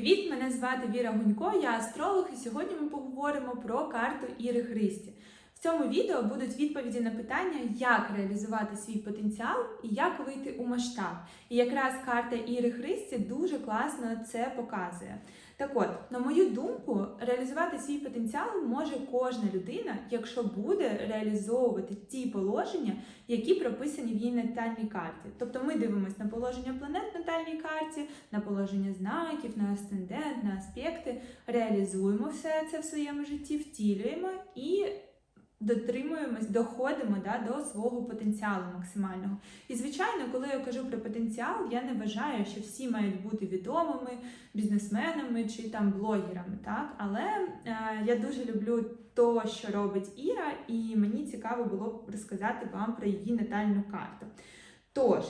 Привіт, мене звати Віра Гунько, я астролог, і сьогодні ми поговоримо про карту Іри Христі. В цьому відео будуть відповіді на питання, як реалізувати свій потенціал і як вийти у масштаб. І якраз карта Іри Христі дуже класно це показує. Так от, на мою думку, реалізувати свій потенціал може кожна людина, якщо буде реалізовувати ті положення, які прописані в її натальній карті. Тобто ми дивимося на положення планет в натальній карті, на положення знаків, на асцендент, на аспекти, реалізуємо все це в своєму житті, втілюємо і дотримуємось, доходимо да, до свого потенціалу максимального. І звичайно, коли я кажу про потенціал, я не вважаю, що всі мають бути відомими бізнесменами чи там блогерами. Так? Але е, я дуже люблю то, що робить Іра, і мені цікаво було б розказати вам про її натальну карту. Тож.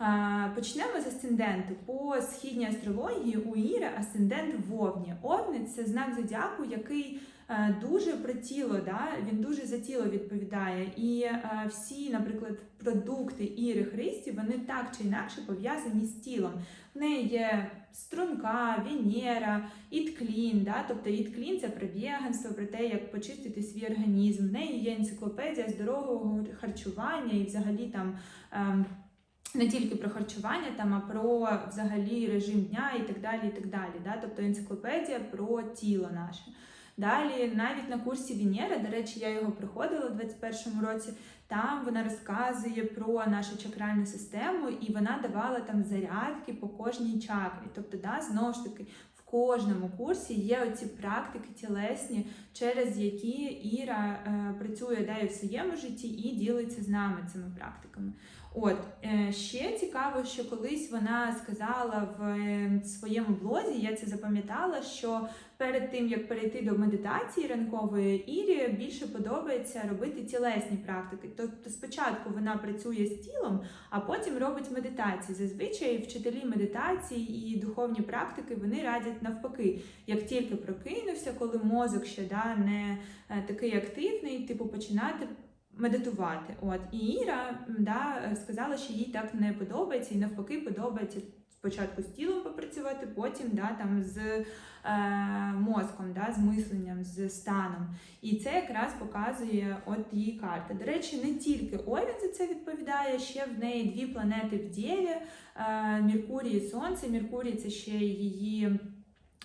е, Почнемо з асценденту. По східній астрології у Іри асцендент в Овні. Овни це знак зодіаку, який дуже про тіло, да? він дуже за тіло відповідає. І е, всі, наприклад, продукти Іри Христі, вони так чи інакше пов'язані з тілом. В неї є струнка, Венера, ітклін. Да? Тобто ітклін це про веганство, про те, як почистити свій організм. В неї є енциклопедія здорового харчування і взагалі там. ем, не тільки про харчування, там, а про взагалі режим дня і так далі. і так далі. Да? Тобто енциклопедія про тіло наше. Далі, навіть на курсі Венера, до речі, я його проходила у 2021 році. Там вона розказує про нашу чакральну систему, і вона давала там зарядки по кожній чакрі. Тобто, да, знову ж таки, в кожному курсі є оці практики тілесні, через які Іра е, працює да, і в своєму житті і ділиться з нами цими практиками. От е, ще цікаво, що колись вона сказала в е, своєму блозі, я це запам'ятала, що перед тим як перейти до медитації ранкової, Ірі більше подобається робити тілесні практики. Тобто спочатку вона працює з тілом, а потім робить медитації. Зазвичай вчителі медитації і духовні практики вони радять навпаки, як тільки прокинувся, коли мозок ще да, не е, такий активний, типу починати медитувати. От і Іра да, сказала, що їй так не подобається, і навпаки, подобається спочатку з тілом попрацювати, потім да, там з е, мозком, да, з мисленням, з станом. І це якраз показує от її карта. До речі, не тільки Овін за це відповідає, ще в неї дві планети в Дєві, е, Меркурій і Сонце. Меркурій це ще її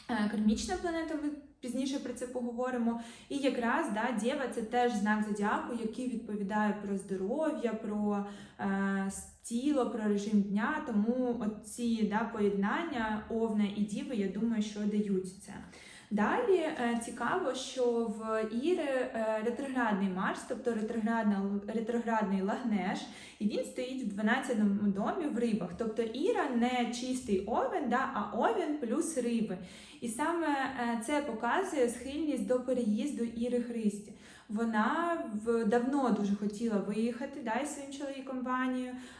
е, кармічна планета. Ми пізніше про це поговоримо. І якраз да, Дєва це теж знак зодіаку, який відповідає про здоров'я, про е, тіло, про режим дня. Тому ці да, поєднання Овна і Діви, я думаю, що дають це. Далі е, цікаво, що в Іри е, ретроградний Марс, тобто ретроградний Лагнеш, і він стоїть в 12-му домі в рибах. Тобто Іра не чистий овен, да, а овен плюс риби. І саме е, це показує схильність до переїзду Іри Христі. Вона давно дуже хотіла виїхати да, із своїм чоловіком в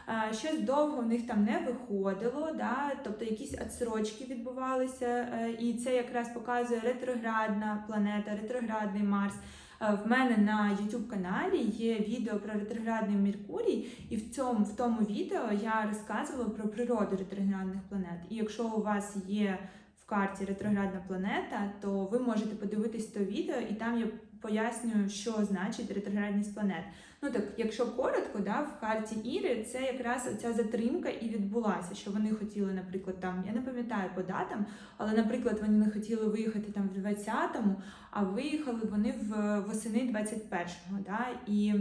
Е, Щось довго в них там не виходило, да, тобто якісь відсрочки відбувалися, е, і це якраз показує ретроградна планета, ретроградний Марс. Е, В мене на YouTube каналі є відео про ретроградний Меркурій, і в цьому в тому відео я розказувала про природу ретроградних планет. І якщо у вас є карті ретроградна планета, то ви можете подивитись то відео, і там я пояснюю, що значить ретроградність планет. Ну так, якщо коротко, да, в карті Іри це якраз ця затримка і відбулася, що вони хотіли, наприклад, там, я не пам'ятаю по датам, але, наприклад, вони не хотіли виїхати там в 20-му, а виїхали вони в восени 21-го. Да, і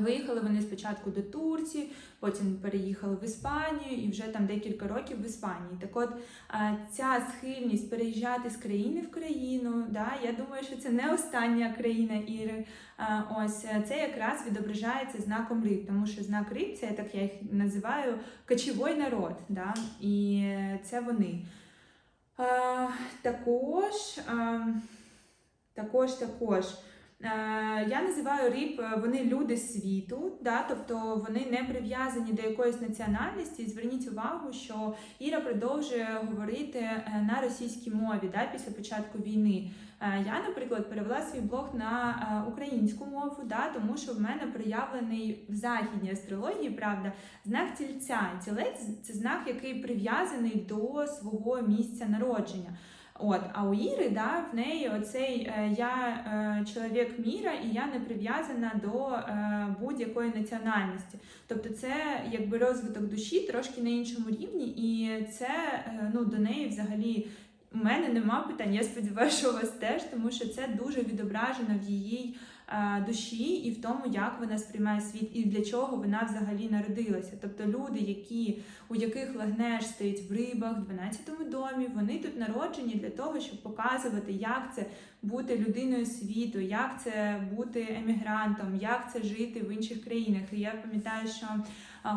Виїхали вони спочатку до Турції, потім переїхали в Іспанію і вже там декілька років в Іспанії. Так от е, ця схильність переїжджати з країни в країну, да, я думаю, що це не остання країна Іри. Е, Ось е, це якраз відображається знаком риб, тому що знак риб це так я їх називаю кочовий народ. Да, і е, це вони. Е, Також, е, також, також. Е, Я називаю риб, е, вони люди світу, да, тобто вони не прив'язані до якоїсь національності. Зверніть увагу, що Іра продовжує говорити е, на російській мові да, після початку війни. Я, наприклад, перевела свій блог на українську мову, да, тому що в мене проявлений в західній астрології, правда, знак тільця. Тілець це знак, який прив'язаний до свого місця народження. От, а у Іри, да, в неї оцей е, я е, чоловік міра, і я не прив'язана до е, будь-якої національності. Тобто, це якби розвиток душі трошки на іншому рівні, і це ну, до неї взагалі. У мене нема питань. Я сподіваюся, що у вас теж, тому що це дуже відображено в її душі і в тому, як вона сприймає світ, і для чого вона взагалі народилася. Тобто люди, які у яких лагнеш стоїть в рибах, в 12-му домі, вони тут народжені для того, щоб показувати, як це бути людиною світу, як це бути емігрантом, як це жити в інших країнах. І я пам'ятаю, що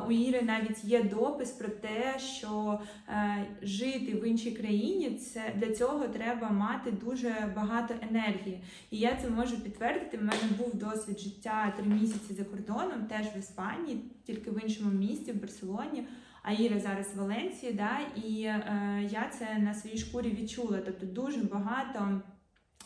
у Іри навіть є допис про те, що е, жити в іншій країні це для цього треба мати дуже багато енергії. І я це можу підтвердити. У мене був досвід життя три місяці за кордоном, теж в Іспанії, тільки в іншому місті, в Барселоні. А Іра зараз в Валенції, да, і е, я це на своїй шкурі відчула. Тобто дуже багато.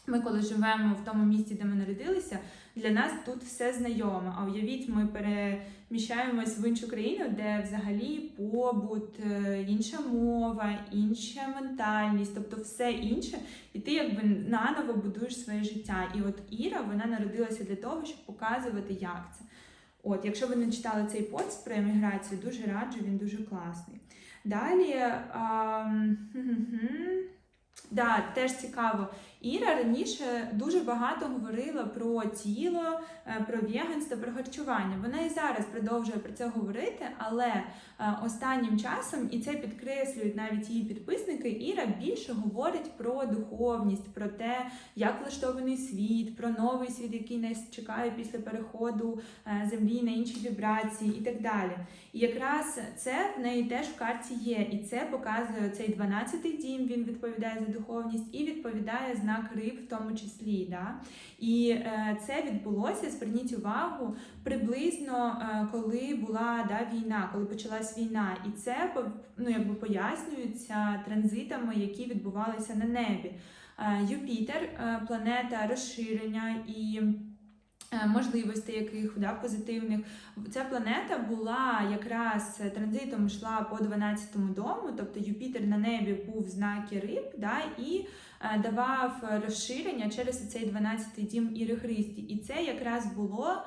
Ми, коли живемо в тому місті, де ми народилися, для нас тут все знайоме. А уявіть, ми переміщаємось в іншу країну, де взагалі побут, е, інша мова, інша ментальність, тобто все інше, і ти якби наново будуєш своє життя. І от Іра вона народилася для того, щоб показувати, як це. От, якщо ви не читали цей пост про еміграцію, дуже раджу, він дуже класний. Далі. А, Да, теж цікаво. Іра раніше дуже багато говорила про тіло, е, про веганство, про харчування. Вона і зараз продовжує про це говорити, але е, останнім часом, і це підкреслюють навіть її підписники, Іра більше говорить про духовність, про те, як влаштований світ, про новий світ, який нас чекає після переходу е, землі на інші вібрації і так далі. І якраз це в неї теж в карті є, і це показує цей 12-й дім. Він відповідає за духовність і відповідає знак риб, в тому числі. Да? І е, це відбулося, зверніть увагу, приблизно е, коли була да, війна, коли почалась війна, і це ну, якби пояснюється транзитами, які відбувалися на небі. Е, Юпітер, планета розширення і. Е, можливостей яких да, позитивних. Ця планета була якраз транзитом йшла по 12-му дому, тобто Юпітер на небі був в знакі риб, да, і е, давав розширення через цей 12-й дім Іри Христі. І це якраз було.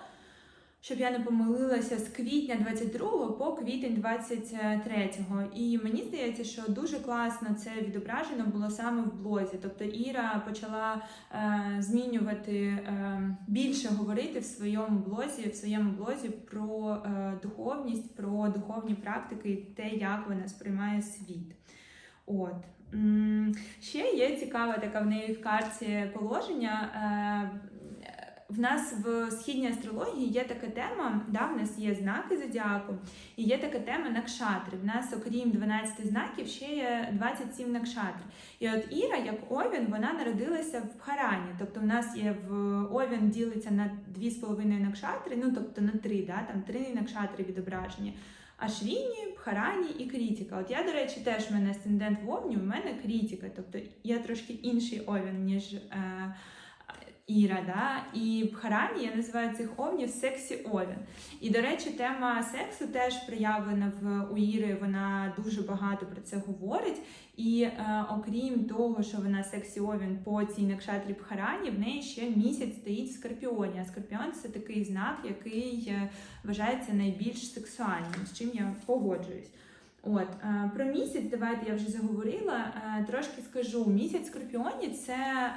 Щоб я не помилилася з квітня 22 по квітень 23. І мені здається, що дуже класно це відображено було саме в блозі. Тобто Іра почала е, змінювати е, більше говорити в своєму блозі, в своєму блозі про е, духовність, про духовні практики і те, як вона сприймає світ. От. Ще є цікаве таке в неї в карті положення. Е, в нас в східній астрології є така тема, да, в нас є знаки зодіаку, і є така тема накшатри. В нас, окрім 12 знаків, ще є 27 накшатр. І от Іра, як Овін, вона народилася в Харані. Тобто в нас є в Овін ділиться на 2,5 накшатри, ну тобто на 3, да, там 3 накшатри відображені. Ашвіні, Бхарані і крітіка. От я, до речі, теж в мене асцендент в Овні, в мене крітіка, тобто я трошки інший овін, ніж. Е, Іра, да? і в Харані я називаю цих овнів сексі овін. І, до речі, тема сексу теж проявлена в у Іри, вона дуже багато про це говорить. І е, окрім того, що вона сексі овін по цій накшатрі Бхарані, в неї ще місяць стоїть в Скорпіоні. А Скорпіон це такий знак, який е, вважається найбільш сексуальним, з чим я погоджуюсь. От е, про місяць, давайте я вже заговорила. е, Трошки скажу. Місяць Скорпіоні це е,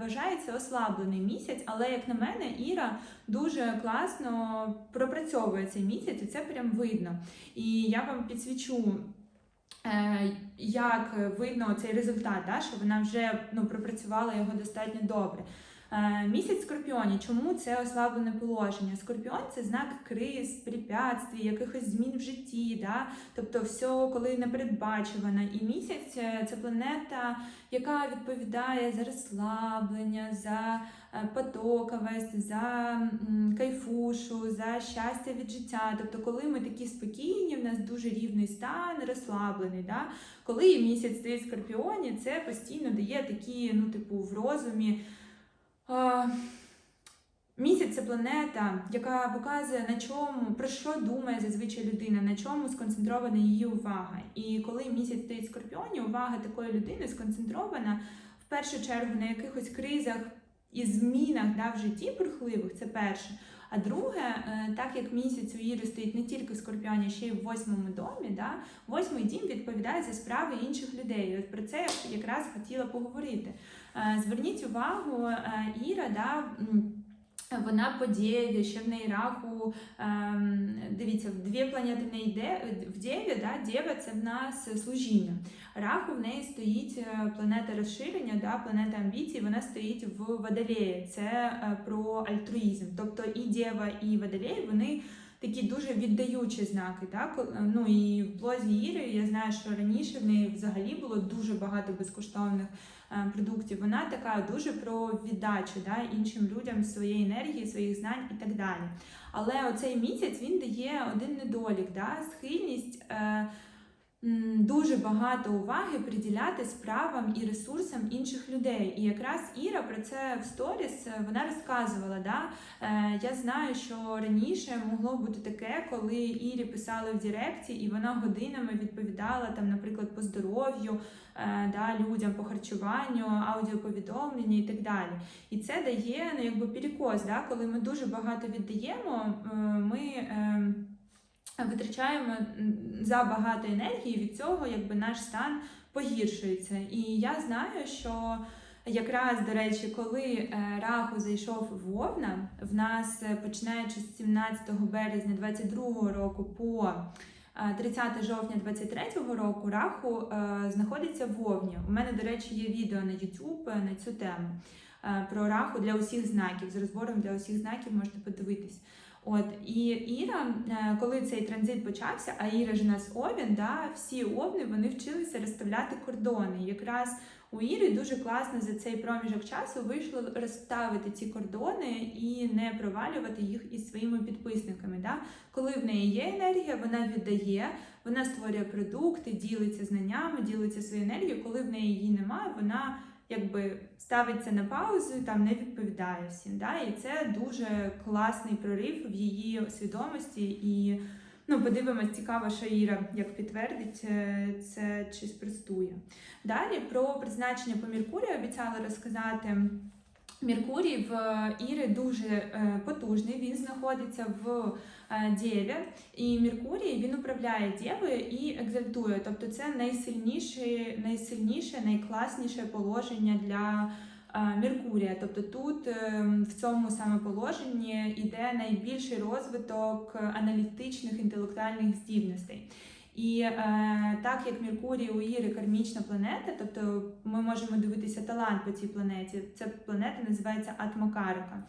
вважається ослаблений місяць, але як на мене, Іра дуже класно пропрацьовує цей місяць, і це прям видно. І я вам підсвічу. Як видно цей результат, да, що вона вже ну, пропрацювала його достатньо добре. Е, Місяць скорпіоні. Чому це ослаблене положення? Скорпіон це знак криз, препятствий, якихось змін в житті, да? тобто все, коли непередбачувано. І місяць е, це планета, яка відповідає за розслаблення, за е, потоковість, за кайфушу, за щастя від життя. Тобто, коли ми такі спокійні, в нас дуже рівний стан, розслаблений. Да? Коли місяць стоїть в скорпіоні, це постійно дає такі, ну, типу, в розумі. Місяць це планета, яка показує на чому, про що думає зазвичай людина, на чому сконцентрована її увага. І коли місяць стоїть в скорпіоні, увага такої людини сконцентрована в першу чергу на якихось кризах і змінах да, в житті бурхливих, це перше. А друге, е, так як місяць у Іри стоїть не тільки в Скорпіоні, ще й в восьмому домі, да, восьмий дім відповідає за справи інших людей. От про це я якраз хотіла поговорити. Е, Зверніть увагу, е, Іра, да, вона по Дєві, ще в неї раху. ем, Дивіться, дві планети в неї де, в Дєві, да, Дєва це в нас служіння. Раху в неї стоїть е, планета розширення, да, планета амбіцій, вона стоїть в Водолеї. Це е, про альтруїзм. Тобто і Дєва, і Водолей, вони такі дуже віддаючі знаки. Так? Ну і в блозі Іри я знаю, що раніше в неї взагалі було дуже багато безкоштовних е, продуктів. Вона така дуже про віддачу да, іншим людям своєї енергії, своїх знань і так далі. Але оцей місяць він дає один недолік, да, схильність. Е, Дуже багато уваги приділяти справам і ресурсам інших людей. І якраз Іра про це в сторіс е, вона розказувала. Да? Е, я знаю, що раніше могло бути таке, коли Ірі писали в Директі, і вона годинами відповідала там, наприклад, по здоров'ю е, да, людям, по харчуванню, аудіоповідомлення і так далі. І це дає ну, якби перекос, да? коли ми дуже багато віддаємо, ми. Е, Витрачаємо забагато енергії, від цього якби наш стан погіршується. І я знаю, що якраз, до речі, коли е, Раху зайшов Вовна, в нас е, починаючи з 17 березня 22 року по е, 30 жовтня 23 року Раху е, знаходиться в Вовні. У мене, до речі, є відео на YouTube на цю тему е, про Раху для усіх знаків, з розбором для усіх знаків можете подивитись. От і Іра, е, коли цей транзит почався, а Іра ж у нас Овін, да, всі овни вони вчилися розставляти кордони. Якраз у Іри дуже класно за цей проміжок часу вийшло розставити ці кордони і не провалювати їх із своїми підписниками. Да? Коли в неї є енергія, вона віддає, вона створює продукти, ділиться знаннями, ділиться своєю енергією. Коли в неї її немає, вона якби ставиться на паузу, там не відповідає всім. Да? І це дуже класний прорив в її свідомості. І ну, подивимось, цікаво, що Іра як підтвердить е, це чи спростує. Далі про призначення по Міркурію обіцяла розказати. Меркурій в Іри дуже е, потужний. Він знаходиться в е, Дєві, і Меркурій він управляє Дєвою і екзальтує. Тобто це найсильніше, найсильніше, найкласніше положення для е, Меркурія. Тобто тут е, в цьому саме положенні йде найбільший розвиток аналітичних інтелектуальних здібностей. І е, так як Меркурій у Іри кармічна планета, тобто ми можемо дивитися талант по цій планеті. Ця планета називається Атмакарика.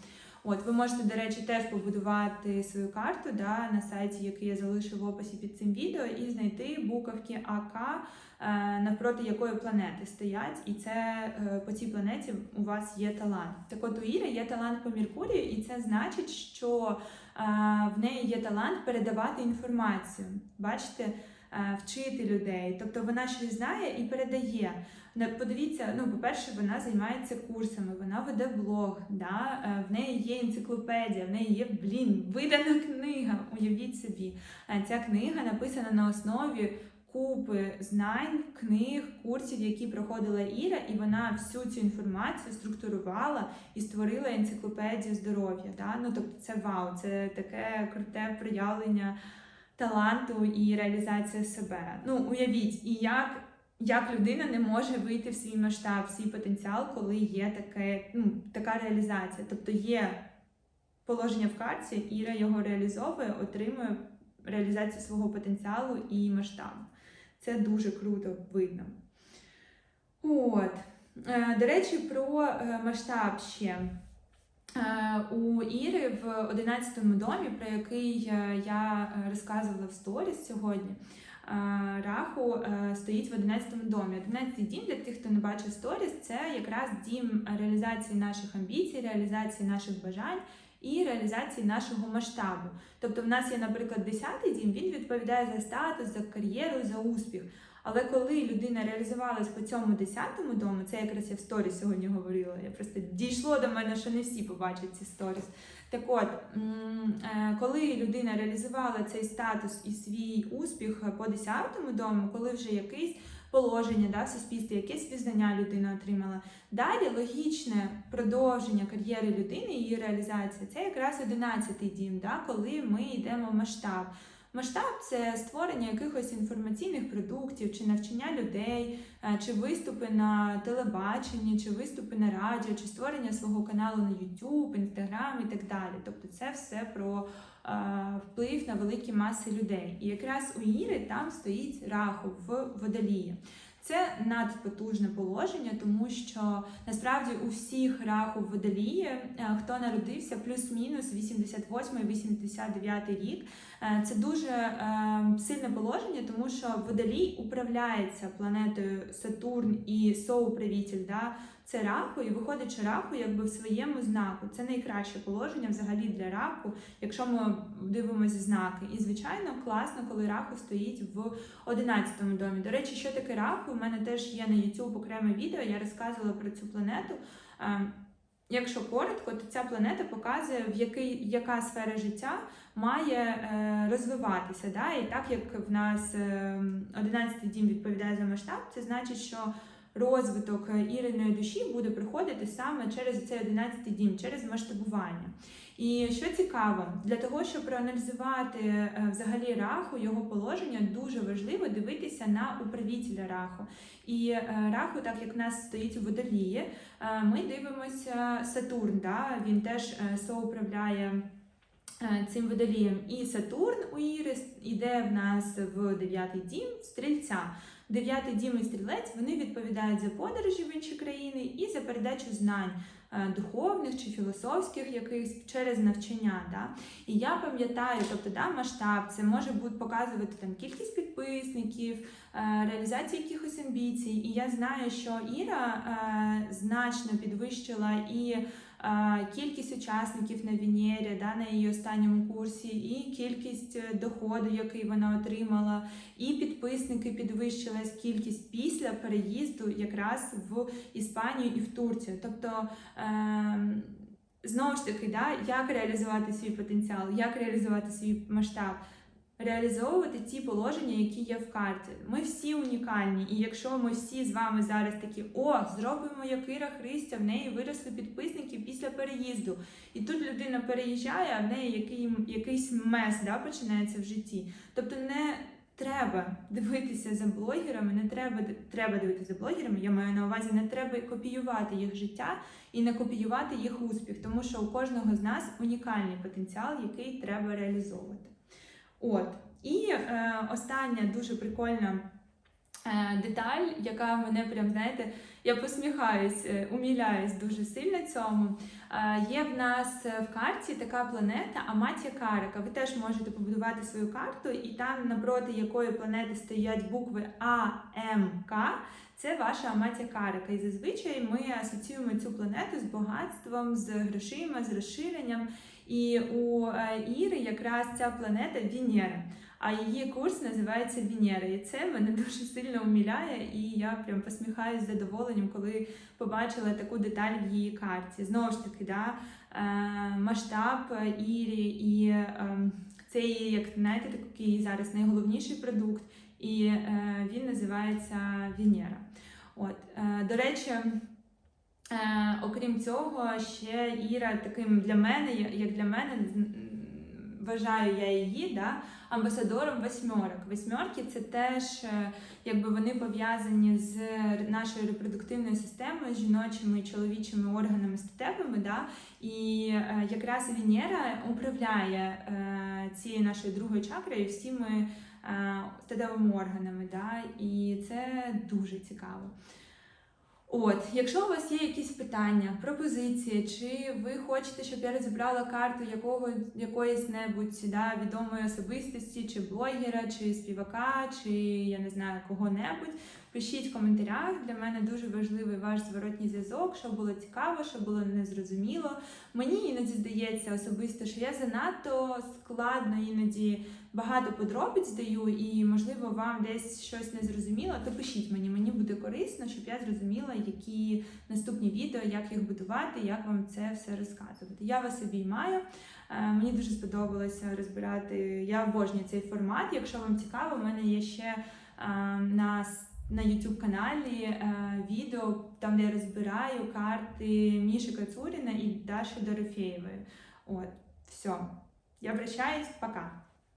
От ви можете, до речі, теж побудувати свою карту да, на сайті, який я залишу в описі під цим відео, і знайти буковки АК, е, навпроти якої планети стоять, і це е, по цій планеті у вас є талант. Так от у Іри є талант по Меркурію, і це значить, що е, в неї є талант передавати інформацію. Бачите? Е, Вчити людей, тобто вона щось знає і передає. Подивіться, ну, по-перше, вона займається курсами, вона веде блог, да? е, в неї є енциклопедія, в неї є блін, видана книга. Уявіть собі, Е, ця книга написана на основі купи знань, книг, курсів, які проходила Іра, і вона всю цю інформацію структурувала і створила енциклопедію здоров'я. Да? Ну, тобто це вау, це таке круте проявлення таланту і реалізація себе. Ну, уявіть, і як, як людина не може вийти в свій масштаб, в свій потенціал, коли є таке, ну, така реалізація. Тобто є положення в карті, Іра його реалізовує, отримує реалізацію свого потенціалу і масштабу. Це дуже круто видно. От. Е, До речі, про е, масштаб ще. Е, у Іри в 11-му домі, про який е, я е, розказувала в сторіс сьогодні. Раху стоїть в 11-му домі. 11-й дім для тих, хто не бачив сторіс, це якраз дім реалізації наших амбіцій, реалізації наших бажань і реалізації нашого масштабу. Тобто, в нас є, наприклад, 10-й дім, він відповідає за статус, за кар'єру, за успіх. Але коли людина реалізувалась по цьому 10-му дому, це якраз я в сторіс сьогодні говорила. Я просто дійшло до мене, що не всі побачать ці сторіс. Так от, е, коли людина реалізувала цей статус і свій успіх по 10-му дому, коли вже якийсь положення да, в суспільстві, якесь визнання людина отримала. Далі логічне продовження кар'єри людини, її реалізація це якраз 11-й дім, да, коли ми йдемо в масштаб. Масштаб це створення якихось інформаційних продуктів, чи навчання людей, е, чи виступи на телебаченні, чи виступи на радіо, чи створення свого каналу на YouTube, Instagram і так далі. Тобто це все про е, вплив на великі маси людей. І якраз у Іри там стоїть раху в водолії. Це надпотужне положення, тому що насправді у всіх раху водолії, е, хто народився плюс-мінус 88-89 рік, це дуже е, сильне положення, тому що водолій управляється планетою Сатурн і соуправитель, да, це раху, і виходить, що раху якби в своєму знаку. Це найкраще положення взагалі для раку, якщо ми дивимося знаки. І звичайно класно, коли раху стоїть в 11-му домі. До речі, що таке раху? У мене теж є на YouTube окреме відео. Я розказувала про цю планету. Е, Якщо коротко, то ця планета показує, в який, яка сфера життя має е, розвиватися. Да? І так як в нас е, 11-й дім відповідає за масштаб, це значить, що розвиток іриної душі буде приходити саме через цей 11-й дім, через масштабування. І що цікаво, для того, щоб проаналізувати е, взагалі раху, його положення, дуже важливо дивитися на управителя раху. І е, раху, так як в нас стоїть у водолії, е, ми дивимося Сатурн. Да? Він теж е, соуправляє е, цим водолієм. І Сатурн у Іри йде в нас в дев'ятий дім стрільця. Дев'ятий дім і стрілець вони відповідають за подорожі в інші країни і за передачу знань е, духовних чи філософських якихось через навчання. Да? І я пам'ятаю, тобто да, масштаб, це може бути показувати там кількість підписників, е, реалізацію якихось амбіцій. І я знаю, що Іра е, значно підвищила і е, кількість учасників на Венері, да, на її останньому курсі, і кількість е, доходу, який вона отримала, і підписники підвищилась кількість після переїзду якраз в Іспанію і в Турцію. Тобто. Е, Знову ж таки, да, як реалізувати свій потенціал, як реалізувати свій масштаб, реалізовувати ті положення, які є в карті. Ми всі унікальні, і якщо ми всі з вами зараз такі, о, зробимо як Іра Христя, в неї виросли підписники після переїзду. І тут людина переїжджає, а в неї який, якийсь мес да, починається в житті. Тобто не треба дивитися за блогерами, не треба треба дивитися за блогерами. Я маю на увазі, не треба копіювати їх життя і не копіювати їх успіх, тому що у кожного з нас унікальний потенціал, який треба реалізовувати. От і е, остання дуже прикольна е, деталь, яка мене прям знаєте, я посміхаюсь, е, уміляюсь дуже сильно цьому. Е, є в нас в карті така планета Аматія Карика. Ви теж можете побудувати свою карту, і там напроти якої планети стоять букви А, М, К. Це ваша Аматія Карика. І зазвичай ми асоціюємо цю планету з багатством, з грошима, з розширенням. І у е, Іри якраз ця планета Венера, а її курс називається Венера. І це мене дуже сильно уміляє, і я прям посміхаюсь з задоволенням, коли побачила таку деталь в її карті. Знову ж таки, да, е, масштаб Ірі, і е, це її, як знаєте, такий зараз найголовніший продукт, і він називається Венера. От, До речі. Е, окрім цього, ще Іра таким для мене, як для мене, вважаю я її да, амбасадором восьмерок. Восьмерки це теж е, якби вони пов'язані з нашою репродуктивною системою, з жіночими і чоловічими органами статевими. Да, і е, якраз Венера управляє цією нашою другою чакрою всіми статевими органами. Да, І це дуже цікаво. От, якщо у вас є якісь питання, пропозиції, чи ви хочете, щоб я розібрала карту якого якоїсь небудь да, відомої особистості, чи блогера, чи співака, чи я не знаю кого-небудь, пишіть в коментарях. Для мене дуже важливий ваш зворотній зв'язок, щоб було цікаво, щоб було незрозуміло. Мені іноді здається особисто, що я занадто складно іноді багато подробиць даю, і можливо вам десь щось не зрозуміло, то пишіть мені, мені буде корисно, щоб я зрозуміла, які наступні відео, як їх будувати, як вам це все розказувати. Я вас обіймаю. Е, Мені дуже сподобалося розбирати. Я обожнюю цей формат. Якщо вам цікаво, в мене є ще е, на на YouTube каналі е, відео, там де я розбираю карти Міші Кацуріна і Даші Дорофєєвої. От, все. Я прощаюсь, пока.